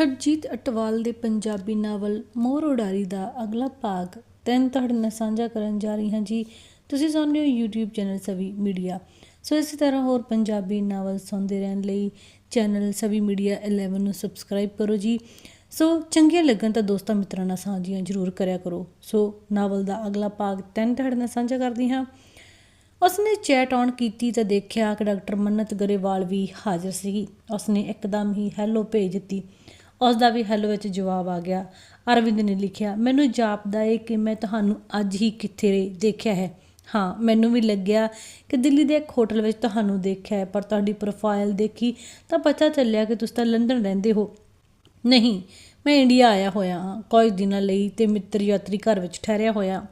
ਹਰਜੀਤ ਅਟਵਾਲ ਦੇ ਪੰਜਾਬੀ ਨਾਵਲ ਮੋਰ ਉਡਾਰੀ ਦਾ ਅਗਲਾ ਭਾਗ ਤਿੰਨ ਤੁਹਾਡੇ ਨਾਲ ਸਾਂਝਾ ਕਰਨ ਜਾ ਰਹੀ ਹਾਂ ਜੀ। ਤੁਸੀਂ ਸੁਣ ਰਹੇ ਹੋ YouTube channel Savi media. So ਇਸੇ ਤਰ੍ਹਾਂ ਹੋਰ ਪੰਜਾਬੀ ਨਾਵਲ ਸੁਣਦੇ ਰਹਿਣ ਲਈ ਚੈਨਲ ਸਵੀ ਮੀਡੀਆ 11 ਨੂੰ ਸਬਸਕ੍ਰਾਈਬ ਕਰੋ ਜੀ। ਸੋ ਚੰਗੀਆਂ ਲੱਗਣ ਤਾਂ ਦੋਸਤਾਂ ਮਿੱਤਰਾਂ ਨਾਲ ਸਾਂਝੀਆਂ ਜ਼ਰੂਰ ਕਰਿਆ ਕਰੋ। ਸੋ ਨਾਵਲ ਦਾ ਅਗਲਾ ਭਾਗ ਤਿੰਨ ਤੁਹਾਡੇ ਨਾਲ ਸਾਂਝਾ ਕਰਦੀ ਹਾਂ। ਉਸਨੇ ਚੈਟ ਔਨ ਕੀਤੀ ਤਾਂ ਦੇਖਿਆ ਕਿ ਡਾਕਟਰ ਮੰਨਤ ਗਰੇਵਾਲ ਵੀ ਹਾਜ਼ਰ ਸੀਗੀ। ਉਸਨੇ ਇੱਕਦਮ ਹੀ ਹੈਲੋ ਭੇਜ ਦਿੱਤੀ। ਉਸ ਦਾ ਵੀ ਹੈਲੋ ਵਿੱਚ ਜਵਾਬ ਆ ਗਿਆ। ਅਰਵਿੰਦ ਨੇ ਲਿਖਿਆ, ਮੈਨੂੰ ਜਾਪਦਾ ਏ ਕਿ ਮੈਂ ਤੁਹਾਨੂੰ ਅੱਜ ਹੀ ਕਿੱਥੇ ਦੇਖਿਆ ਹੈ। ਹਾਂ, ਮੈਨੂੰ ਵੀ ਲੱਗਿਆ ਕਿ ਦਿੱਲੀ ਦੇ ਇੱਕ ਹੋਟਲ ਵਿੱਚ ਤੁਹਾਨੂੰ ਦੇਖਿਆ ਹੈ, ਪਰ ਤੁਹਾਡੀ ਪ੍ਰੋਫਾਈਲ ਦੇਖੀ ਤਾਂ ਪਤਾ ਚੱਲਿਆ ਕਿ ਤੁਸੀਂ ਤਾਂ ਲੰਡਨ ਰਹਿੰਦੇ ਹੋ। ਨਹੀਂ, ਮੈਂ ਇੰਡੀਆ ਆਇਆ ਹੋਇਆ ਹਾਂ। ਕੁਝ ਦਿਨਾਂ ਲਈ ਤੇ ਮਿੱਤਰ ਯਾਤਰੀ ਘਰ ਵਿੱਚ ਠਹਿਰਿਆ ਹੋਇਆ।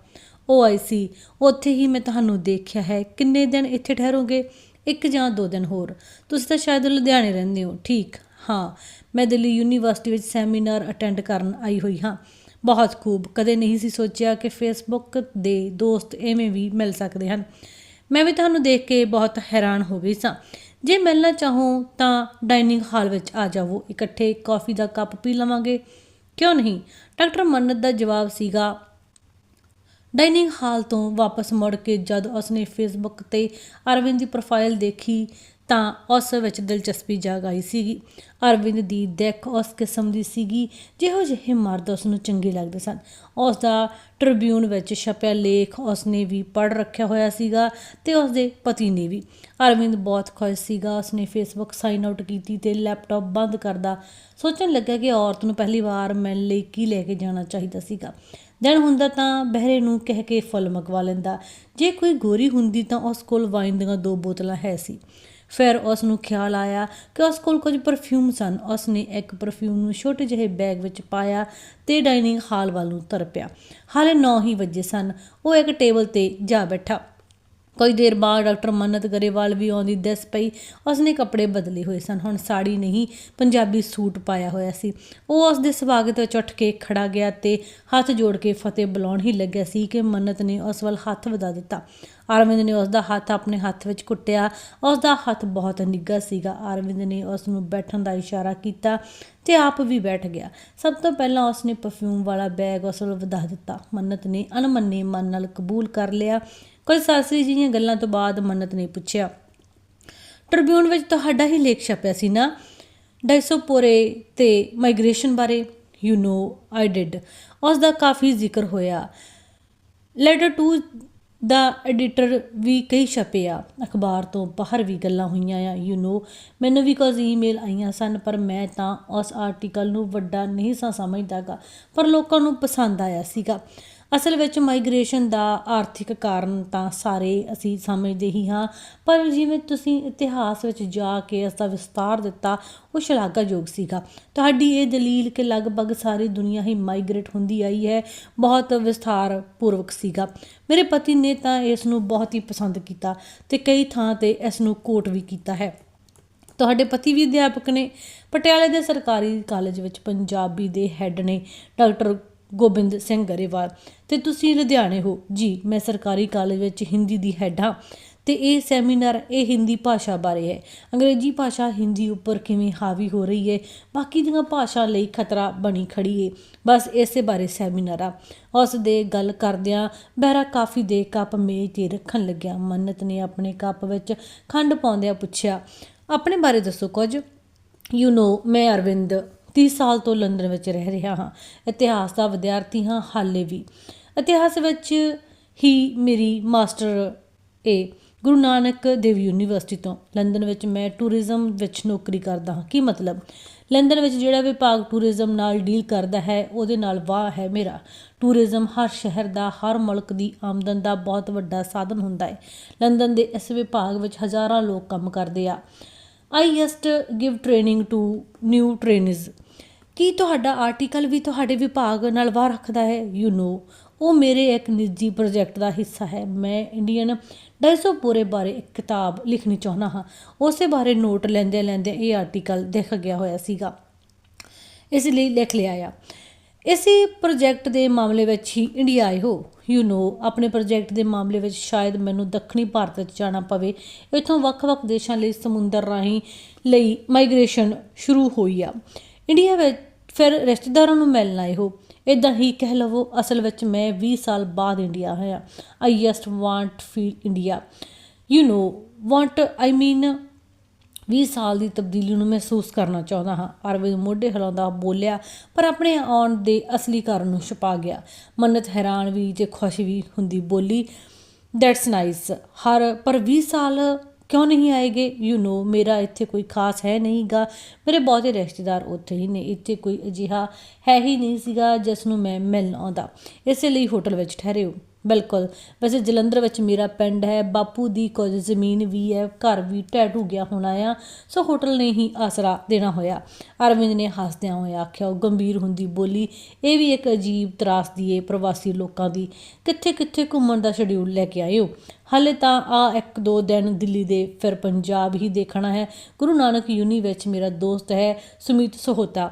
ਉਹ ਆਈ ਸੀ। ਉੱਥੇ ਹੀ ਮੈਂ ਤੁਹਾਨੂੰ ਦੇਖਿਆ ਹੈ। ਕਿੰਨੇ ਦਿਨ ਇੱਥੇ ਠਹਿਰੋਗੇ? ਇੱਕ ਜਾਂ ਦੋ ਦਿਨ ਹੋਰ। ਤੁਸੀਂ ਤਾਂ ਸ਼ਾਇਦ ਲੁਧਿਆਣੇ ਰਹਿੰਦੇ ਹੋ। ਠੀਕ। ਹਾਂ ਮੈਂ ਦਿੱਲੀ ਯੂਨੀਵਰਸਿਟੀ ਵਿੱਚ ਸੈਮੀਨਾਰ ਅਟੈਂਡ ਕਰਨ ਆਈ ਹੋਈ ਹਾਂ। ਬਹੁਤ ਖੂਬ। ਕਦੇ ਨਹੀਂ ਸੀ ਸੋਚਿਆ ਕਿ ਫੇਸਬੁੱਕ ਦੇ ਦੋਸਤ ਐਵੇਂ ਵੀ ਮਿਲ ਸਕਦੇ ਹਨ। ਮੈਂ ਵੀ ਤੁਹਾਨੂੰ ਦੇਖ ਕੇ ਬਹੁਤ ਹੈਰਾਨ ਹੋ ਗਈ ਸਾਂ। ਜੇ ਮਿਲਣਾ ਚਾਹੋ ਤਾਂ ਡਾਈਨਿੰਗ ਹਾਲ ਵਿੱਚ ਆ ਜਾਵੋ। ਇਕੱਠੇ ਕਾਫੀ ਦਾ ਕੱਪ ਪੀ ਲਵਾਂਗੇ। ਕਿਉਂ ਨਹੀਂ? ਡਾਕਟਰ ਮੰਨਤ ਦਾ ਜਵਾਬ ਸੀਗਾ ਡਾਈਨਿੰਗ ਹਾਲ ਤੋਂ ਵਾਪਸ ਮੁੜ ਕੇ ਜਦ ਉਸਨੇ ਫੇਸਬੁੱਕ ਤੇ ਅਰਵਿੰਦ ਦੀ ਪ੍ਰੋਫਾਈਲ ਦੇਖੀ ਤਾਂ ਉਸ ਵਿੱਚ ਦਿਲਚਸਪੀ ਜਾਗ ਆਈ ਸੀਗੀ। ਅਰਵਿੰਦ ਦੀ ਦਿੱਖ ਉਸ ਕਿਸਮ ਦੀ ਸੀਗੀ, ਜਿਹੋ ਜਿਹੇ ਮਰਦ ਉਸ ਨੂੰ ਚੰਗੇ ਲੱਗਦੇ ਸਨ। ਉਸ ਦਾ ਟ੍ਰਿਬਿਊਨ ਵਿੱਚ ਛਪਿਆ ਲੇਖ ਉਸਨੇ ਵੀ ਪੜ੍ਹ ਰੱਖਿਆ ਹੋਇਆ ਸੀਗਾ ਤੇ ਉਸ ਦੇ ਪਤੀ ਨੇ ਵੀ। ਅਰਵਿੰਦ ਬਹੁਤ ਖੁਸ਼ ਸੀਗਾ ਉਸਨੇ ਫੇਸਬੁੱਕ ਸਾਈਨ ਆਊਟ ਕੀਤੀ ਤੇ ਲੈਪਟਾਪ ਬੰਦ ਕਰਦਾ ਸੋਚਣ ਲੱਗਾ ਕਿ ਔਰਤ ਨੂੰ ਪਹਿਲੀ ਵਾਰ ਮਿਲਣ ਲਈ ਕੀ ਲੈ ਕੇ ਜਾਣਾ ਚਾਹੀਦਾ ਸੀਗਾ। ਦਿਨ ਹੁੰਦਾ ਤਾਂ ਬਹਿਰੇ ਨੂੰ ਕਹਿ ਕੇ ਫਲ ਮੰਗਵਾ ਲੈਂਦਾ। ਜੇ ਕੋਈ ਗੋਰੀ ਹੁੰਦੀ ਤਾਂ ਉਸ ਕੋਲ ਵਾਈਨ ਦੀਆਂ ਦੋ ਬੋਤਲਾਂ ਹੈ ਸੀ। ਫਿਰ ਉਸ ਨੂੰ ਖਿਆਲ ਆਇਆ ਕਿ ਉਸ ਕੋਲ ਕੁਝ ਪਰਫਿਊਮ ਸਨ। ਉਸ ਨੇ ਇੱਕ ਪਰਫਿਊਮ ਨੂੰ ਛੋਟੇ ਜਿਹੇ ਬੈਗ ਵਿੱਚ ਪਾਇਆ ਤੇ ਡਾਈਨਿੰਗ ਹਾਲ ਵੱਲ ਨੂੰ ਤੁਰ ਪਿਆ। ਹਾਲੇ 9 ਹੀ ਵਜੇ ਸਨ। ਉਹ ਇੱਕ ਟੇਬਲ ਤੇ ਜਾ ਬੈਠਾ। ਕੁਝ ਦੇਰ ਬਾਅਦ ਡਾਕਟਰ ਮੰਨਤ ਗਰੇਵਾਲ ਵੀ ਆਉਂਦੀ ਦਿਸ ਪਈ, ਉਸਨੇ ਕੱਪੜੇ ਬਦਲੇ ਹੋਏ ਸਨ, ਹੁਣ ਸਾੜੀ ਨਹੀਂ, ਪੰਜਾਬੀ ਸੂਟ ਪਾਇਆ ਹੋਇਆ ਸੀ। ਉਹ ਉਸ ਦੇ ਸਵਾਗਤ ਵਿੱਚ ਉੱਠ ਕੇ ਖੜਾ ਗਿਆ ਤੇ ਹੱਥ ਜੋੜ ਕੇ ਫਤਿਹ ਬੁਲਾਉਣ ਹੀ ਲੱਗਿਆ ਸੀ ਕਿ ਮੰਨਤ ਨੇ ਉਸ ਵੱਲ ਹੱਥ ਵਧਾ ਦਿੱਤਾ। ਅਰਵਿੰਦ ਨੇ ਉਸ ਦਾ ਹੱਥ ਆਪਣੇ ਹੱਥ ਵਿੱਚ ਕੁੱਟਿਆ। ਉਸ ਦਾ ਹੱਥ ਬਹੁਤ ਨਿੱਘਾ ਸੀਗਾ। ਅਰਵਿੰਦ ਨੇ ਉਸ ਨੂੰ ਬੈਠਣ ਦਾ ਇਸ਼ਾਰਾ ਕੀਤਾ ਤੇ ਆਪ ਵੀ ਬੈਠ ਗਿਆ। ਸਭ ਤੋਂ ਪਹਿਲਾਂ ਉਸ ਨੇ ਪਰਫਿਊਮ ਵਾਲਾ ਬੈਗ ਉਸ ਵੱਲ ਵਧਾ ਦਿੱਤਾ। ਮੰਨਤ ਨੇ ਅਣਮੰਨੇ ਮਨ ਨਾਲ ਕਬੂਲ ਕਰ ਲਿਆ। ਕੁਝ ਸਾਸਰੀ ਜੀਆਂ ਗੱਲਾਂ ਤੋਂ ਬਾਅਦ ਮੰਨਤ ਨੇ ਪੁੱਛਿਆ ਟ੍ਰਿਬਿਊਨ ਵਿੱਚ ਤੁਹਾਡਾ ਹੀ ਲੇਖ ਛਪਿਆ ਸੀ ਨਾ ਡਾਇਸੋਪੋਰੇ ਤੇ ਮਾਈਗ੍ਰੇਸ਼ਨ ਬਾਰੇ ਯੂ نو ਆਈ ਡਿਡ ਉਸ ਦਾ ਕਾਫੀ ਜ਼ਿਕਰ ਹੋਇਆ ਲੈਟਰ 2 ਦਾ ਐਡੀਟਰ ਵੀ ਕਈ ਛਪਿਆ ਅਖਬਾਰ ਤੋਂ ਬਾਹਰ ਵੀ ਗੱਲਾਂ ਹੋਈਆਂ ਆ ਯੂ نو ਮੈਨੂੰ ਵੀ ਕੁਝ ਈਮੇਲ ਆਈਆਂ ਸਨ ਪਰ ਮੈਂ ਤਾਂ ਉਸ ਆਰਟੀਕਲ ਨੂੰ ਵੱਡਾ ਨਹੀਂ ਸਾਂ ਸਮਝਦਾਗਾ ਪਰ ਲੋਕਾਂ ਨੂੰ ਪਸੰਦ ਆਇਆ ਸੀਗਾ ਅਸਲ ਵਿੱਚ ਮਾਈਗ੍ਰੇਸ਼ਨ ਦਾ ਆਰਥਿਕ ਕਾਰਨ ਤਾਂ ਸਾਰੇ ਅਸੀਂ ਸਮਝਦੇ ਹੀ ਹਾਂ, ਪਰ ਜਿਵੇਂ ਤੁਸੀਂ ਇਤਿਹਾਸ ਵਿੱਚ ਜਾ ਕੇ ਇਸ ਦਾ ਵਿਸਤਾਰ ਦਿੱਤਾ, ਉਹ ਸ਼ਲਾਘਾਯੋਗ ਸੀਗਾ। ਤੁਹਾਡੀ ਇਹ ਦਲੀਲ ਕਿ ਲਗਭਗ ਸਾਰੀ ਦੁਨੀਆ ਹੀ ਮਾਈਗ੍ਰੇਟ ਹੁੰਦੀ ਆਈ ਹੈ, ਬਹੁਤ ਵਿਸਥਾਰ ਪੂਰਵਕ ਸੀਗਾ। ਮੇਰੇ ਪਤੀ ਨੇ ਤਾਂ ਇਸ ਨੂੰ ਬਹੁਤ ਹੀ ਪਸੰਦ ਕੀਤਾ ਤੇ ਕਈ ਥਾਂ ਤੇ ਇਸ ਨੂੰ ਕੋਟ ਵੀ ਕੀਤਾ ਹੈ। ਤੁਹਾਡੇ ਪਤੀ ਵੀ ਅਧਿਆਪਕ ਨੇ, ਪਟਿਆਲੇ ਦੇ ਸਰਕਾਰੀ ਕਾਲਜ ਵਿੱਚ ਪੰਜਾਬੀ ਦੇ ਹੈੱਡ ਨੇ ਡਾਕਟਰ ਗੋਬਿੰਦ ਸਿੰਘ ਗਰੇਵਾਲ। ਤੇ ਤੁਸੀਂ ਲੁਧਿਆਣੇ ਹੋ। ਜੀ, ਮੈਂ ਸਰਕਾਰੀ ਕਾਲਜ ਵਿੱਚ ਹਿੰਦੀ ਦੀ ਹੈੱਡ ਹਾਂ ਤੇ ਇਹ ਸੈਮੀਨਾਰ ਇਹ ਹਿੰਦੀ ਭਾਸ਼ਾ ਬਾਰੇ ਹੈ। ਅੰਗਰੇਜ਼ੀ ਭਾਸ਼ਾ ਹਿੰਦੀ ਉੱਪਰ ਕਿਵੇਂ ਹਾਵੀ ਹੋ ਰਹੀ ਹੈ, ਬਾਕੀ ਦੀਆਂ ਭਾਸ਼ਾ ਲਈ ਖਤਰਾ ਬਣੀ ਖੜੀ ਹੈ ਬਸ ਇਸੇ ਬਾਰੇ ਸੈਮੀਨਾਰ ਆ। ਉਸ ਦੇ ਗੱਲ ਕਰਦਿਆਂ ਬਹਿਰਾ ਕਾਫੀ ਦੇ ਕੱਪ ਮੇਜ਼ ਤੇ ਰੱਖਣ ਲੱਗਿਆ ਮੰਨਤ ਨੇ ਆਪਣੇ ਕੱਪ ਵਿੱਚ ਖੰਡ ਪਾਉਂਦਿਆਂ ਪੁੱਛਿਆ, ਆਪਣੇ ਬਾਰੇ ਦੱਸੋ ਕੁਝ? ਯੂ نو ਮੈਂ ਅਰਵਿੰਦ 30 ਸਾਲ ਤੋਂ ਲੰਡਨ ਵਿੱਚ ਰਹਿ ਰਿਹਾ ਹਾਂ। ਇਤਿਹਾਸ ਦਾ ਵਿਦਿਆਰਥੀ ਹਾਂ ਹਾਲੇ ਵੀ। ਇਤਿਹਾਸ ਵਿੱਚ ਹੀ ਮੇਰੀ ਮਾਸਟਰ ਏ ਗੁਰੂ ਨਾਨਕ ਦੇਵ ਯੂਨੀਵਰਸਿਟੀ ਤੋਂ। ਲੰਡਨ ਵਿੱਚ ਮੈਂ ਟੂਰਿਜ਼ਮ ਵਿੱਚ ਨੌਕਰੀ ਕਰਦਾ ਹਾਂ। ਕੀ ਮਤਲਬ? ਲੰਡਨ ਵਿੱਚ ਜਿਹੜਾ ਵਿਭਾਗ ਟੂਰਿਜ਼ਮ ਨਾਲ ਡੀਲ ਕਰਦਾ ਹੈ, ਉਹਦੇ ਨਾਲ ਵਾਹ ਹੈ ਮੇਰਾ। ਟੂਰਿਜ਼ਮ ਹਰ ਸ਼ਹਿਰ ਦਾ, ਹਰ ਮੁਲਕ ਦੀ ਆਮਦਨ ਦਾ ਬਹੁਤ ਵੱਡਾ ਸਾਧਨ ਹੁੰਦਾ ਹੈ। ਲੰਡਨ ਦੇ ਇਸ ਵਿਭਾਗ ਵਿੱਚ ਹਜ਼ਾਰਾਂ ਲੋਕ ਕੰਮ ਕਰਦੇ ਆ। I just give training to new trainees ਕੀ ਤੁਹਾਡਾ ਆਰਟੀਕਲ ਵੀ ਤੁਹਾਡੇ ਵਿਭਾਗ ਨਾਲ ਵਾਹ ਰੱਖਦਾ ਹੈ ਯੂ نو ਉਹ ਮੇਰੇ ਇੱਕ ਨਿੱਜੀ ਪ੍ਰੋਜੈਕਟ ਦਾ ਹਿੱਸਾ ਹੈ ਮੈਂ ਇੰਡੀਅਨ ਡਾਇਸੋਪੋਰੇ ਬਾਰੇ ਇੱਕ ਕਿਤਾਬ ਲਿਖਣੀ ਚਾਹੁੰਦਾ ਹਾਂ ਉਸੇ ਬਾਰੇ ਨੋਟ ਲੈਂਦੇ ਲੈਂਦੇ ਇਹ ਆਰਟੀਕਲ ਦਿਖ ਗਿਆ ਹੋਇਆ ਸੀਗਾ ਇਸ ਲਈ ਲਿਖ ਲਿਆ ਆ ਇਸੇ ਪ੍ਰੋਜੈਕਟ ਦੇ ਮਾਮਲੇ ਵਿੱਚ ਹੀ ਇੰਡੀਆ ਆਏ ਹੋ ਯੂ نو ਆਪਣੇ ਪ੍ਰੋਜੈਕਟ ਦੇ ਮਾਮਲੇ ਵਿੱਚ ਸ਼ਾਇਦ ਮੈਨੂੰ ਦੱਖਣੀ ਭਾਰਤ ਵਿੱਚ ਜਾਣਾ ਪਵੇ ਇੱਥੋਂ ਵੱਖ-ਵੱਖ ਦੇਸ਼ਾਂ ਲਈ ਸਮੁੰਦਰ ਰਾਹੀਂ ਲਈ ਮਾਈਗ੍ਰੇਸ਼ਨ ਸ਼ੁਰੂ ਹੋਈ ਆ ਇੰਡੀਆ ਵਿੱਚ ਫਿਰ ਰਿਸ਼ਤੇਦਾਰਾਂ ਨੂੰ ਮਿਲਣ ਆਏ ਹੋ। ਇਦਾਂ ਹੀ ਕਹਿ ਲਵੋ, ਅਸਲ ਵਿੱਚ ਮੈਂ 20 ਸਾਲ ਬਾਅਦ ਇੰਡੀਆ ਆਇਆ I just want feel India you know want I mean 20 ਸਾਲ ਦੀ ਤਬਦੀਲੀ ਨੂੰ ਮਹਿਸੂਸ ਕਰਨਾ ਚਾਹੁੰਦਾ ਹਾਂ। ਅਰਵਿੰਦ ਮੋਢੇ ਹਿਲਾਉਂਦਾ ਬੋਲਿਆ, ਪਰ ਆਪਣੇ ਆਉਣ ਦੇ ਅਸਲੀ ਕਾਰਨ ਨੂੰ ਛੁਪਾ ਗਿਆ। ਮੰਨਤ ਹੈਰਾਨ ਵੀ ਤੇ ਖੁਸ਼ ਵੀ ਹੁੰਦੀ ਬੋਲੀ। ਦੈਟਸ ਨਾਈਸ ਹਰ, ਪਰ 20 ਸਾਲ ਕਿਉਂ ਨਹੀਂ ਆਏਗੇ? ਯੂ نو ਮੇਰਾ ਇੱਥੇ ਕੋਈ ਖਾਸ ਹੈ ਨਹੀਂਗਾ। ਮੇਰੇ ਬਹੁਤੇ ਰਿਸ਼ਤੇਦਾਰ ਉੱਥੇ ਹੀ ਨੇ। ਇੱਥੇ ਕੋਈ ਅਜਿਹਾ ਹੈ ਹੀ ਨਹੀਂ ਸੀਗਾ, ਜਿਸ ਨੂੰ ਮੈਂ ਮਿਲਣ ਆਉਂਦਾ। ਇਸੇ ਲਈ ਹੋਟਲ ਵਿੱਚ ਠਹਿਰੇ ਹੋ। ਬਿਲਕੁਲ। ਵੈਸੇ ਜਲੰਧਰ ਵਿੱਚ ਮੇਰਾ ਪਿੰਡ ਹੈ, ਬਾਪੂ ਦੀ ਕੁਝ ਜ਼ਮੀਨ ਵੀ ਹੈ, ਘਰ ਵੀ ਟੈਟੂ ਗਿਆ ਹੋਣਾ ਆ, ਸੋ ਹੋਟਲ ਨੇ ਹੀ ਆਸਰਾ ਦੇਣਾ ਹੋਇਆ। ਅਰਵਿੰਦ ਨੇ ਹੱਸਦਿਆਂ ਹੋਇਆ ਆਖਿਆ, ਉਹ ਗੰਭੀਰ ਹੁੰਦੀ ਬੋਲੀ, ਇਹ ਵੀ ਇੱਕ ਅਜੀਬ ਤਰਾਸਦੀ ਏ ਪ੍ਰਵਾਸੀ ਲੋਕਾਂ ਦੀ। ਕਿੱਥੇ ਕਿੱਥੇ ਘੁੰਮਣ ਦਾ ਸ਼ਡਿਊਲ ਲੈ ਕੇ ਆਏ ਹੋ ਹਾਲੇ ਤਾਂ ਆ ਇੱਕ ਦੋ ਦਿਨ ਦਿੱਲੀ ਦੇ ਫਿਰ ਪੰਜਾਬ ਹੀ ਦੇਖਣਾ ਹੈ। ਗੁਰੂ ਨਾਨਕ ਯੂਨੀ ਵਿੱਚ ਮੇਰਾ ਦੋਸਤ ਹੈ ਸੁਮੀਤ ਸਹੋਤਾ।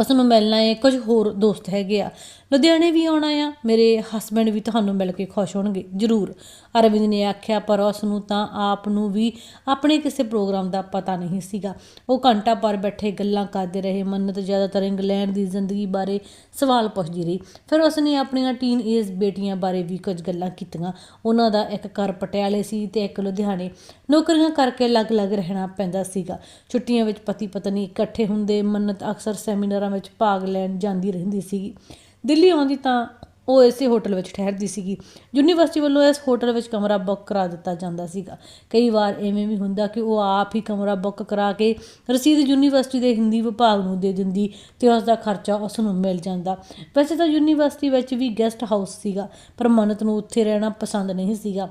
ਉਸ ਨੂੰ ਮਿਲਣਾ ਹੈ ਕੁਝ ਹੋਰ ਦੋਸਤ ਹੈਗੇ ਆ। ਲੁਧਿਆਣੇ ਵੀ ਆਉਣਾ ਆ, ਮੇਰੇ ਹਸਬੰਡ ਵੀ ਤੁਹਾਨੂੰ ਮਿਲ ਕੇ ਖੁਸ਼ ਹੋਣਗੇ, ਜ਼ਰੂਰ। ਅਰਵਿੰਦ ਨੇ ਆਖਿਆ, ਪਰ ਉਸ ਨੂੰ ਤਾਂ ਆਪ ਨੂੰ ਵੀ ਆਪਣੇ ਕਿਸੇ ਪ੍ਰੋਗਰਾਮ ਦਾ ਪਤਾ ਨਹੀਂ ਸੀਗਾ। ਉਹ ਘੰਟਾ ਪਰ ਬੈਠੇ ਗੱਲਾਂ ਕਰਦੇ ਰਹੇ, ਮੰਨਤ ਜ਼ਿਆਦਾਤਰ ਇੰਗਲੈਂਡ ਦੀ ਜ਼ਿੰਦਗੀ ਬਾਰੇ ਸਵਾਲ ਪੁੱਛਦੀ ਰਹੀ। ਫਿਰ ਉਸ ਨੇ ਆਪਣੀਆਂ ਟੀਨ ਏਜ ਬੇਟੀਆਂ ਬਾਰੇ ਵੀ ਕੁਝ ਗੱਲਾਂ ਕੀਤੀਆਂ। ਉਹਨਾਂ ਦਾ ਇੱਕ ਘਰ ਪਟਿਆਲੇ ਸੀ ਤੇ ਇੱਕ ਲੁਧਿਆਣੇ। ਨੌਕਰੀਆਂ ਕਰਕੇ ਅਲੱਗ-ਅਲੱਗ ਰਹਿਣਾ ਪੈਂਦਾ ਸੀਗਾ। ਛੁੱਟੀਆਂ ਵਿੱਚ ਪਤੀ ਪਤਨੀ ਇਕੱਠੇ ਹੁੰਦੇ, ਮੰਨਤ ਅਕਸਰ ਸੈਮੀਨਾਰਾਂ ਵਿੱਚ ਭਾਗ ਲੈਣ ਜਾਂਦੀ ਰਹਿੰਦੀ ਸੀਗੀ। ਦਿੱਲੀ ਆਉਂਦੀ ਤਾਂ ਉਹ ਇਸੇ ਹੋਟਲ ਵਿੱਚ ਠਹਿਰਦੀ ਸੀਗੀ। ਯੂਨੀਵਰਸਿਟੀ ਵੱਲੋਂ ਇਸ ਹੋਟਲ ਵਿੱਚ ਕਮਰਾ ਬੁੱਕ ਕਰਾ ਦਿੱਤਾ ਜਾਂਦਾ ਸੀਗਾ। ਕਈ ਵਾਰ ਐਵੇਂ ਵੀ ਹੁੰਦਾ ਕਿ ਉਹ ਆਪ ਹੀ ਕਮਰਾ ਬੁੱਕ ਕਰਾ ਕੇ ਰਸੀਦ ਯੂਨੀਵਰਸਿਟੀ ਦੇ ਹਿੰਦੀ ਵਿਭਾਗ ਨੂੰ ਦੇ ਦਿੰਦੀ ਤੇ ਉਸ ਦਾ ਖਰਚਾ ਉਸ ਨੂੰ ਮਿਲ ਜਾਂਦਾ। ਵੈਸੇ ਤਾਂ ਯੂਨੀਵਰਸਿਟੀ ਵਿੱਚ ਵੀ ਗੈਸਟ ਹਾਊਸ ਸੀਗਾ, ਪਰ ਮਨਤ ਨੂੰ ਉੱਥੇ ਰਹਿਣਾ ਪਸੰਦ ਨਹੀਂ ਸੀਗਾ।